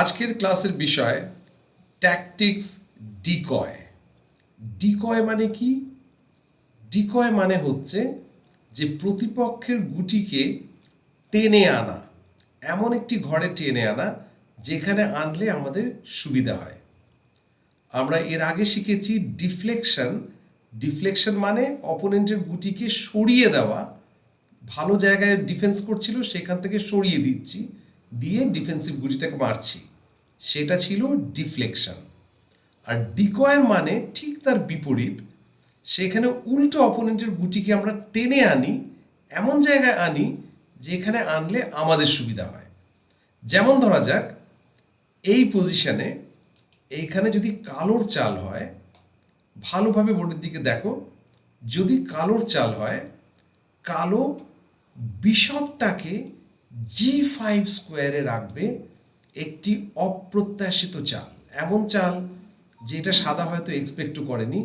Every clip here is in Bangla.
আজকের ক্লাসের বিষয় ট্যাকটিক্স ডিকয় ডিকয় মানে কি? ডিকয় মানে হচ্ছে যে প্রতিপক্ষের গুটিকে টেনে আনা, এমন একটি ঘরে টেনে আনা যেখানে আনলে আমাদের সুবিধা হয়। আমরা এর আগে শিখেছি ডিফ্লেকশন ডিফ্লেকশন মানে অপোনেন্টের গুটিকে সরিয়ে দেওয়া, ভালো জায়গায় ডিফেন্স করছিল, সেখান থেকে সরিয়ে দিচ্ছি। দিয়ে ডিফেন্সিভ গুটিটাকে মারছি। সেটা ছিল ডিফ্লেকশন আর ডিকয়ের মানে ঠিক তার বিপরীত, সেখানে উল্টো অপোনেন্টের গুটিকে আমরা টেনে আনি, এমন জায়গায় আনি যেখানে আনলে আমাদের সুবিধা হয়। যেমন ধরা যাক, এই পজিশনে এইখানে যদি কালোর চাল হয়, ভালোভাবে বোর্ডের দিকে দেখো, যদি কালোর চাল হয়, কালো বিশপটাকে জি ফাইভ স্কোয়ারে রাখবে একটি অপ্রত্যাশিত চাল। এমন চাল যেটা সাদা হয়তো এক্সপেক্টও করেনি,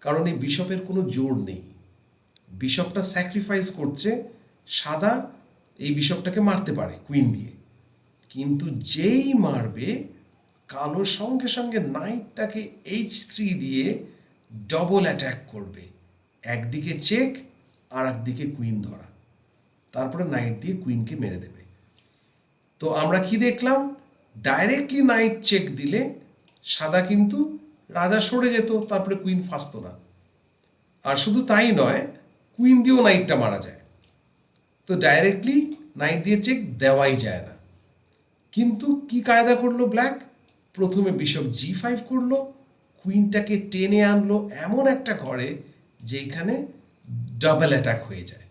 কারণ এই বিশপের কোনো জোর নেই। বিশপটা স্যাক্রিফাইস করছে, সাদা এই বিশপটাকে মারতে পারে কুইন দিয়ে। কিন্তু যেই মারবে, কালো সঙ্গে সঙ্গে নাইটটাকে এইচ থ্রি দিয়ে ডবল অ্যাটাক করবে। একদিকে চেক আর একদিকে কুইন ধরা। তারপরে নাইট দিয়ে কুইনকে মেরে দেবে। তো আমরা কি দেখলাম? ডাইরেক্টলি নাইট চেক দিলে সাদা কিন্তু রাজা সরে যেত, তারপরে কুইন ফাঁসতো না। আর শুধু তাই নয় কুইন দিয়েও নাইটটা মারা যায়। তো ডাইরেক্টলি নাইট দিয়ে চেক দেওয়াই যায় না। কিন্তু কি কায়দা করল ব্ল্যাক প্রথমে বিশপ জি ফাইভ করল কুইনটাকে টেনে আনলো এমন একটা ঘরে যেখানে ডাবল অ্যাটাক হয়ে যায়।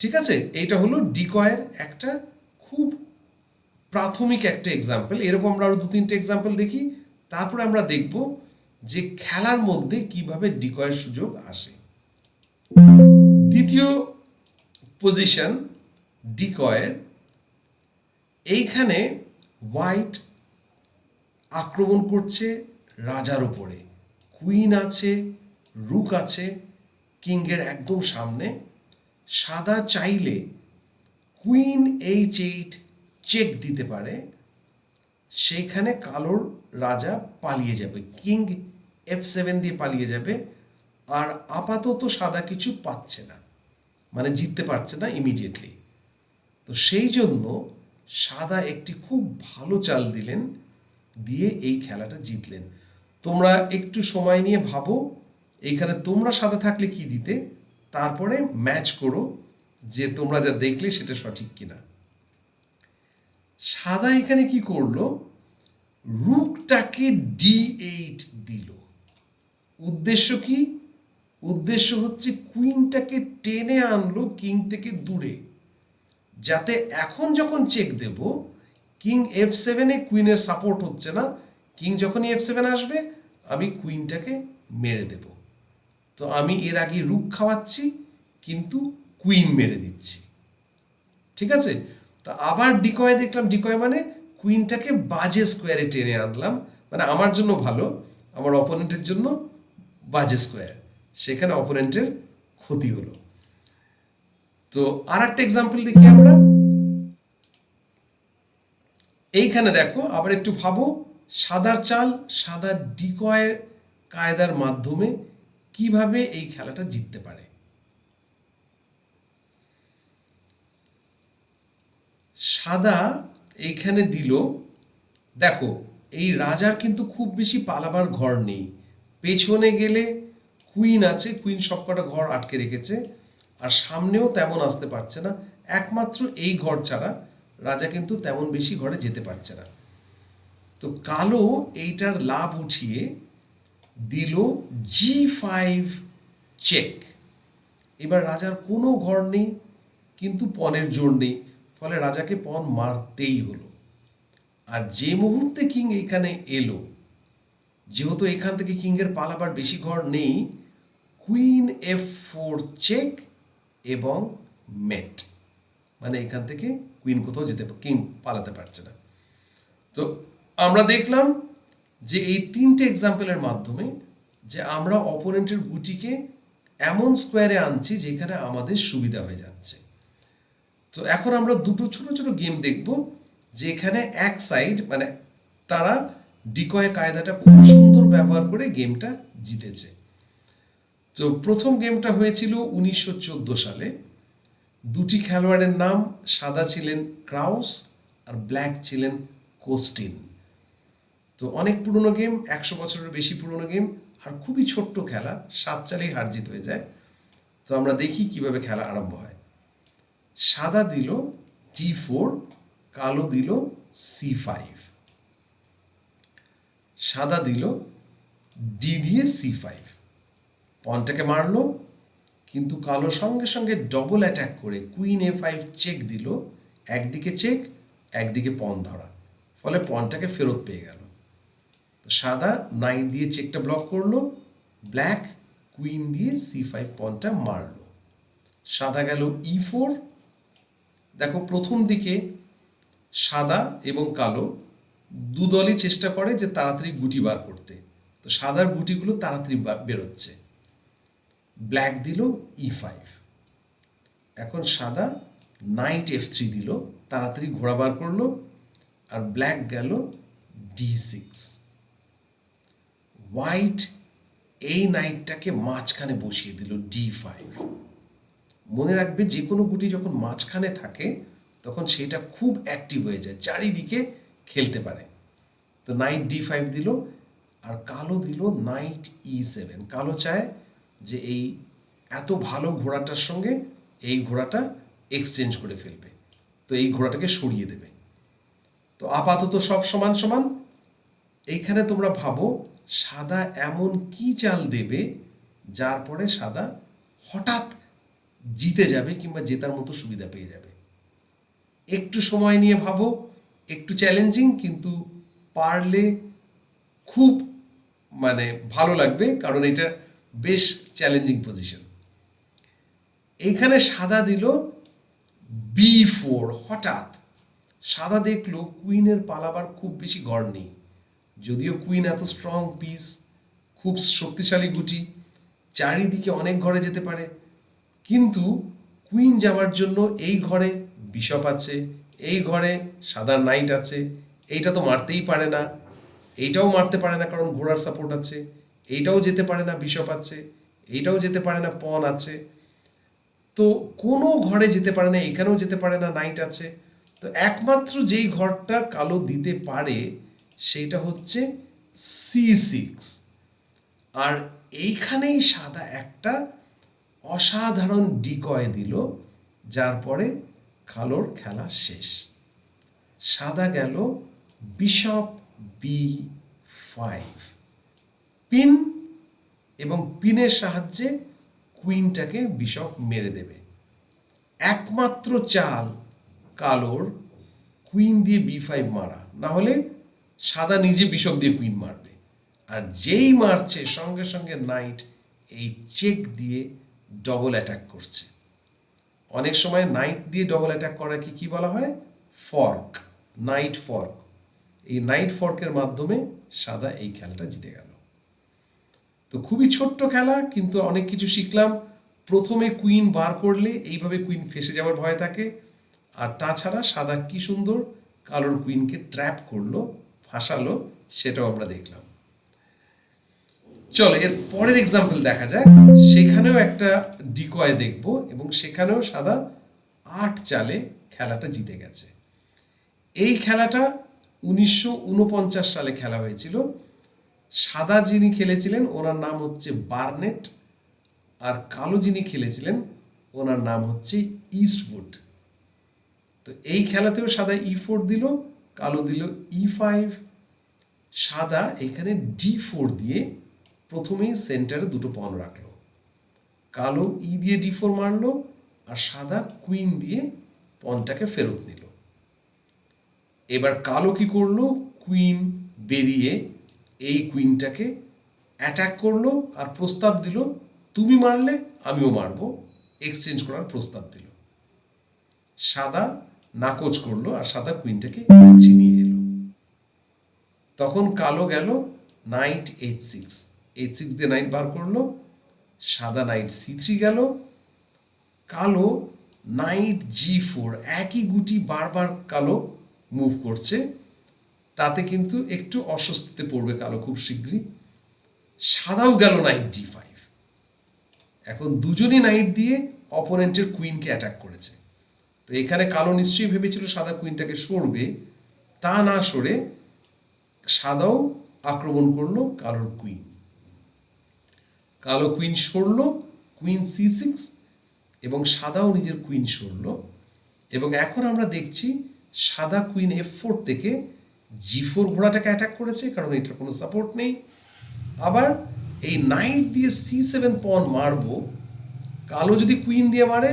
ঠিক আছে? এইটা হলো ডিকয়ের একটা খুব প্রাথমিক একটা এক্সাম্পল এরকম আমরা আরও দু তিনটে এক্সাম্পল দেখি। তারপরে আমরা দেখব যে খেলার মধ্যে কীভাবে ডিকয়ের সুযোগ আসে। দ্বিতীয় পজিশন ডিকয়ের। এইখানে হোয়াইট আক্রমণ করছে রাজার উপরে। কুইন আছে রুক আছে কিংয়ের একদম সামনে। সাদা চাইলে কুইন এইচ এইট চেক দিতে পারে। সেইখানে কালোর রাজা পালিয়ে যাবে কিং এফ সেভেন দিয়ে পালিয়ে যাবে, আর আপাতত সাদা কিছু পাচ্ছে না মানে জিততে পারছে না ইমিডিয়েটলি তো সেই জন্য সাদা একটি খুব ভালো চাল দিলেন, দিয়ে এই খেলাটা জিতলেন। তোমরা একটু সময় নিয়ে ভাবো, এইখানে তোমরা সাদা থাকলে কি দিতে? তারপরে ম্যাচ করো যে তোমরা যা দেখলে সেটা সঠিক কিনা। সাদা এখানে কি করল? রুকটাকে ডি এইট দিল। উদ্দেশ্য কি? উদ্দেশ্য হচ্ছে কুইনটাকে টেনে আনলো কিং থেকে দূরে। যাতে এখন যখন চেক দেব কিং এফ সেভেনে কুইনের সাপোর্ট হচ্ছে না। কিং যখনই এফ সেভেন আসবে, আমি কুইনটাকে মেরে দেব। তো আমি এর আগে রুক খাওয়াচ্ছি, কিন্তু কুইন মেরে দিচ্ছি। ঠিক আছে? তা আবার ডিকয় দেখলাম। ডিকয় মানে কুইনটাকে বাজে স্কোয়ারে টেনে আনলাম। মানে আমার জন্য ভালো, আমার অপোনেন্টের জন্য বাজে স্কোয়ার সেখানে অপোনেন্টের ক্ষতি হলো। তো আর একটা এক্সাম্পল দেখি আমরা। এইখানে দেখো, আবার একটু ভাবো, সাদার চাল, সাদা ডিকয়ের কায়দার মাধ্যমে কীভাবে এই খেলাটা জিততে পারে? সাদা এইখানে দিল, দেখো, এই রাজার কিন্তু খুব বেশি পালাবার ঘর নেই। পেছনে গেলে কুইন আছে কুইন সবকটা ঘর আটকে রেখেছে, আর সামনেও তেমন আসতে পারছে না। একমাত্র এই ঘর ছাড়া রাজা কিন্তু তেমন বেশি ঘরে যেতে পারছে না। তো কালো এইটার লাভ উঠিয়ে দিল জি ফাইভ চেক এবার রাজার কোনো ঘর নেই, কিন্তু পনেরো জোর নেই, ফলে রাজাকে পণ মারতেই হলো। আর যে মুহূর্তে কিং এখানে এলো, যেহেতু এখান থেকে কিংয়ের পালাবার বেশি ঘর নেই কুইন এফ ফোর চেক এবং মেট মানে এখান থেকে কুইন কোথাও যেতে কিং পালাতে পারছে না। তো আমরা দেখলাম যে এই তিনটে এক্সাম্পলের মাধ্যমে যে আমরা অপোনেন্টের গুটিকে এমন স্কোয়ারে আনছি যেখানে আমাদের সুবিধা হয়ে যাচ্ছে। তো এখন আমরা দুটো ছোট ছোট গেম দেখব যে এখানে এক সাইড মানে তারা ডিকয় কায়দাটা খুব সুন্দর ব্যবহার করে গেমটা জিতেছে। তো প্রথম গেমটা হয়েছিল উনিশশো চোদ্দ সালে। দুটি খেলোয়াড়ের নাম সাদা ছিলেন ক্রাউস আর ব্ল্যাক ছিলেন কোস্টিন। তো অনেক পুরনো গেম, একশো বছরের বেশি পুরনো গেম, আর খুবই ছোট্ট খেলা, সাত চালেই হার জিত হয়ে যায়। তো আমরা দেখি কীভাবে খেলা আরম্ভ হয়। সাদা দিল টি ফোর কালো দিল সি ফাইভ সাদা দিল ডি দিয়ে সি ফাইভ পনটাকে মারলো, কিন্তু কালো সঙ্গে সঙ্গে ডবল অ্যাটাক করে কুইন এ ফাইভ চেক দিল। একদিকে চেক একদিকে পন ধরা। ফলে পনটাকে ফেরত পেয়ে গেল। সাদা নাইট দিয়ে চেকটা ব্লক করল ব্ল্যাক কুইন দিয়ে সি ফাইভ পনটা মারলো। সাদা গেল ই ফোর দেখো প্রথম দিকে সাদা এবং কালো দু দলই চেষ্টা করে যে তাড়াতাড়ি গুটি বার করতে। তো সাদার গুটিগুলো তাড়াতাড়ি বেরোচ্ছে। ব্ল্যাক দিল ই ফাইভ এখন সাদা নাইট এফ থ্রি দিল, তাড়াতাড়ি ঘোড়া বার করল, আর ব্ল্যাক গেল ডি সিক্স হোয়াইট এই নাইটটাকে মাঝখানে বসিয়ে দিল ডি ফাইভ মনে রাখবে যে কোনো গুটি যখন মাঝখানে থাকে, তখন সেটা খুব অ্যাক্টিভ হয়ে যায়, চারিদিকে খেলতে পারে। তো নাইট ডি ফাইভ দিল, আর কালো দিল নাইট ই সেভেন কালো চায় যে এই এত ভালো ঘোড়াটার সঙ্গে এই ঘোড়াটা এক্সচেঞ্জ করে ফেলবে। তো এই ঘোড়াটাকে সরিয়ে দেবে। তো আপাতত সব সমান সমান, এইখানে তোমরা ভাবো সাদা এমন কি চাল দেবে যার পরে সাদা হঠাৎ জিতে যাবে কিংবা জেতার মতো সুবিধা পেয়ে যাবে? একটু সময় নিয়ে ভাবো, একটু চ্যালেঞ্জিং কিন্তু পারলে খুব মানে ভালো লাগবে কারণ এটা বেশ চ্যালেঞ্জিং পজিশন এইখানে সাদা দিল বি ফোর হঠাৎ। সাদা দেখল কুইনের পালাবার খুব বেশি গড় নেই। যদিও কুইন এত স্ট্রং পিস খুব শক্তিশালী গুটি, চারিদিকে অনেক ঘরে যেতে পারে, কিন্তু কুইন যাওয়ার জন্য এই ঘরে বিশপ আছে, এই ঘরে সাদা নাইট আছে, এইটা তো মারতেই পারে না, এইটাও মারতে পারে না কারণ ঘোড়ার সাপোর্ট আছে, এইটাও যেতে পারে না বিশপ আছে, এইটাও যেতে পারে না পন আছে, তো কোনো ঘরে যেতে পারে না, এখানেও যেতে পারে না নাইট আছে, তো একমাত্র যেই ঘরটা কালো দিতে পারে সেইটা হচ্ছে সি সিক্স আর এইখানেই সাদা একটা অসাধারণ ডিকয় দিল, যার পরে কালোর খেলা শেষ। সাদা গেল বিশপ বি ফাইভ পিন এবং পিনের সাহায্যে কুইনটাকে বিশপ মেরে দেবে। একমাত্র চাল কালোর কুইন দিয়ে বি ফাইভ মারা। না হলে সাদা নিজে বিশপ দিয়ে কুইন মারবে। আর যেই মারছে, সঙ্গে সঙ্গে নাইট এই চেক দিয়ে ডবল অ্যাটাক করছে। অনেক সময় নাইট দিয়ে ডবল অ্যাটাক করাকে কি বলা হয়? ফর্ক নাইট ফর্ক এই নাইট ফর্কের মাধ্যমে সাদা এই খেলাটা জিতে গেল। তো খুবই ছোট্ট খেলা, কিন্তু অনেক কিছু শিখলাম। প্রথমে কুইন বার করলে এইভাবে কুইন ফেসে যাওয়ার ভয় থাকে। আর তাছাড়া সাদা কি সুন্দর, কালোর কুইনকে ট্র্যাপ করল। ফাঁসালো, সেটাও আমরা দেখলাম। চলো, এর পরের এক্সাম্পল দেখা যাক। সেখানেও একটা ডিকয় দেখব এবং সেখানেও সাদা আট চালে খেলাটা জিতে গেছে। এই খেলাটা উনিশশো উনপঞ্চাশ সালে খেলা হয়েছিল। সাদা যিনি খেলেছিলেন, ওনার নাম হচ্ছে বার্নেট। আর কালো যিনি খেলেছিলেন, ওনার নাম হচ্ছে ইস্টউড। তো এই খেলাতেও সাদা ই ফোর দিল। কালো দিল ই ফাইভ সাদা, এখানে ডি ফোর দিয়ে প্রথমেই সেন্টারে দুটো পন রাখল। কালো ই দিয়ে ডি ফোর মারলো আর সাদা কুইন দিয়ে পনটাকে ফেরত নিল। এবার কালো কি করল? কুইন বেরিয়ে এই কুইনটাকে অ্যাটাক করল আর প্রস্তাব দিল, তুমি মারলে, আমিও মারবো। এক্সচেঞ্জ করার প্রস্তাব দিল। সাদা নাকচ করল আর সাদা কুইনটাকে চিনিয়ে এলো। তখন কালো গেল knight eight six. Eight six দিয়ে নাইট বার করল, সাদা নাইট সি থ্রি গেল, কালো নাইট জি ফোর, একই গুটি বারবার কালো মুভ করছে, তাতে কিন্তু একটু অস্বস্তিতে পড়বে কালো খুব শীঘ্রই। সাদাও গেল নাইট ডি ফাইভ। এখন দুজনই নাইট দিয়ে অপোনেন্টের কুইনকে অ্যাটাক করেছে। তো এখানে কালো নিশ্চয়ই ভেবেছিল সাদা কুইনটাকে সরবে। তা না সরে সাদাও আক্রমণ করল কালোর কুইন কালো কুইন সরলো কুইন সি সিক্স এবং সাদাও নিজের কুইন সরলো। এবং এখন আমরা দেখছি সাদা কুইন এফ ফোর থেকে জি ফোর ঘোড়াটাকে অ্যাটাক করেছে, কারণ এটার কোনো সাপোর্ট নেই। আবার এই নাইট দিয়ে সি সেভেন পন মারবো, কালো যদি কুইন দিয়ে মারে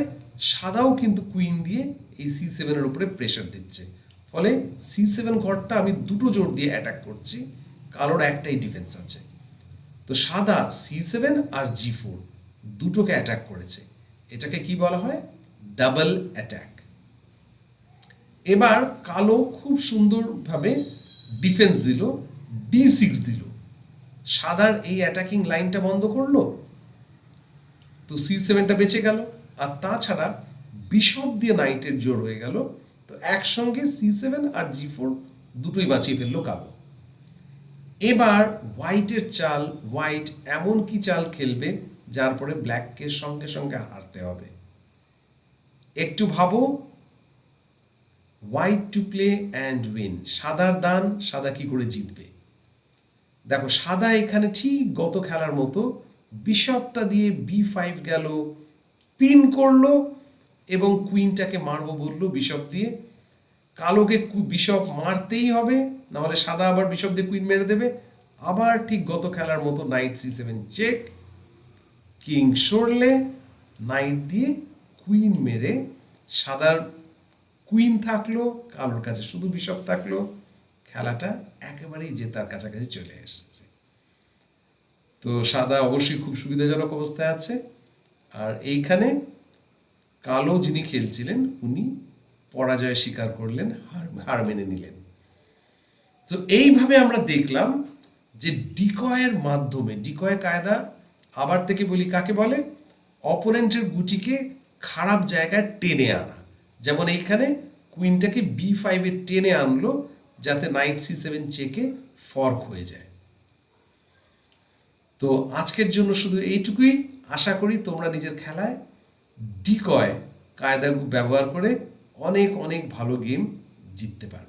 সাদাও কিন্তু কুইন দিয়ে এই সি সেভেনের উপরে প্রেশার দিচ্ছে। ফলে সি সেভেন ঘরটা আমি দুটো জোর দিয়ে অ্যাটাক করছি, কালোর একটাই ডিফেন্স আছে। তো সাদা সি সেভেন আর জি ফোর দুটোকে অ্যাটাক করেছে। এটাকে কি বলা হয়? ডাবল অ্যাটাক এবার কালো খুব সুন্দরভাবে ডিফেন্স দিল ডি সিক্স দিল। সাদার এই অ্যাটাকিং লাইনটা বন্ধ করল, তো সি সেভেনটা বেঁচে গেল। আর তাছাড়া বিশপ দিয়ে নাইটের জোর হয়ে গেল, তো একসঙ্গে সি সেভেন আর জি ফোর দুটোই বাঁচিয়ে ফেলল কালো। এবার হোয়াইটের চাল হোয়াইট এমন কি চাল খেলবে যার পরে ব্ল্যাককে সঙ্গে সঙ্গে হারতে হবে। একটু ভাবো white to play and win সাদার দান, সাদা কি করে জিতবে? দেখো, সাদা এখানে ঠিক গত খেলার মতো বিশপটা দিয়ে বি ফাইভ গেল করল এবং কুইনটাকে মারবো বলল বিশপ দিয়ে। কালোকে বিশপ মারতেই হবে, নাহলে সাদা আবার বিশপ দিয়ে কুইন মেরে দেবে। আবার ঠিক গত খেলার মতো knight C seven check, king সরলে knight দিয়ে কুইন মেরে সাদার কুইন থাকল, কালোর কাছে শুধু বিশপ থাকল, খেলাটা একেবারেই জেতার কাছাকাছি চলে এসেছে। তো সাদা অবশ্যই খুব সুবিধাজনক অবস্থায় আছে। আর এইখানে কালো যিনি খেলছিলেন, উনি পরাজয় স্বীকার করলেন, হার হার মেনে নিলেন। তো এইভাবে আমরা দেখলাম যে ডিকয়ের মাধ্যমে, ডিকয় কায়দা, আবার থেকে বলি কাকে বলে? অপোনেন্টের গুটিকে খারাপ জায়গায় টেনে আনা। যেমন এইখানে কুইনটাকে বি ফাইভে টেনে আনলো, যাতে নাইট সি সেভেন চেকে ফর্ক হয়ে যায়। তো আজকের জন্য শুধু এইটুকুই। আশা করি তোমরা নিজের খেলায় ডিকয় কায়দা ব্যবহার করে অনেক অনেক ভালো গেম জিততে পারবে।